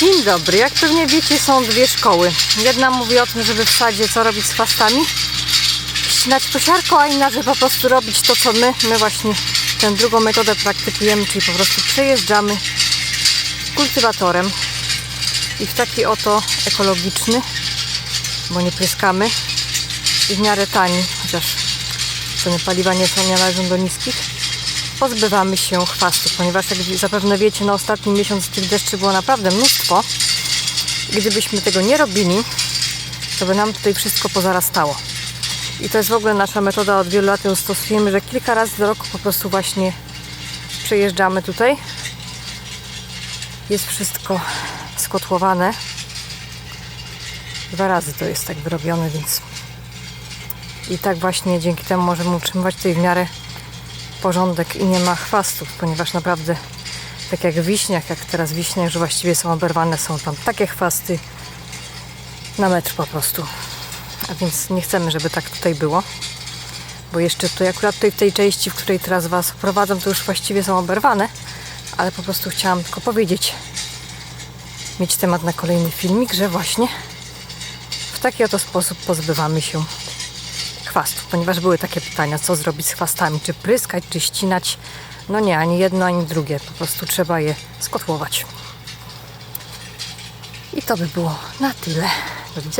Dzień dobry. Jak pewnie wiecie, są dwie szkoły. Jedna mówi o tym, żeby w sadzie co robić z chwastami, ścinać kosiarką, a inna, że po prostu robić to, co my. My właśnie tę drugą metodę praktykujemy, czyli po prostu przejeżdżamy kultywatorem i w taki oto ekologiczny, bo nie pryskamy i w miarę tani, chociaż ceny paliwa nie są, nie należą do niskich, pozbywamy się chwastów, ponieważ jak zapewne wiecie, na ostatni miesiąc tych deszczy było naprawdę mnóstwo. Gdybyśmy tego nie robili, to by nam tutaj wszystko pozarastało. I to jest w ogóle nasza metoda, od wielu lat ją stosujemy, że kilka razy do roku po prostu właśnie przejeżdżamy tutaj. Jest wszystko skotłowane. Dwa razy to jest tak wyrobione, więc i tak właśnie dzięki temu możemy utrzymywać tutaj w miarę porządek i nie ma chwastów, ponieważ naprawdę tak jak w wiśniach, jak teraz w wiśniach, że właściwie są oberwane, są tam takie chwasty na metr po prostu. A więc nie chcemy, żeby tak tutaj było. Bo jeszcze tutaj akurat tutaj w tej części, w której teraz Was prowadzę, to już właściwie są oberwane, ale po prostu chciałam tylko powiedzieć, mieć temat na kolejny filmik, że właśnie w taki oto sposób pozbywamy się chwastów, ponieważ były takie pytania, co zrobić z chwastami, czy pryskać, czy ścinać. No nie, ani jedno, ani drugie, po prostu trzeba je skotłować. I to by było na tyle. Do widzenia.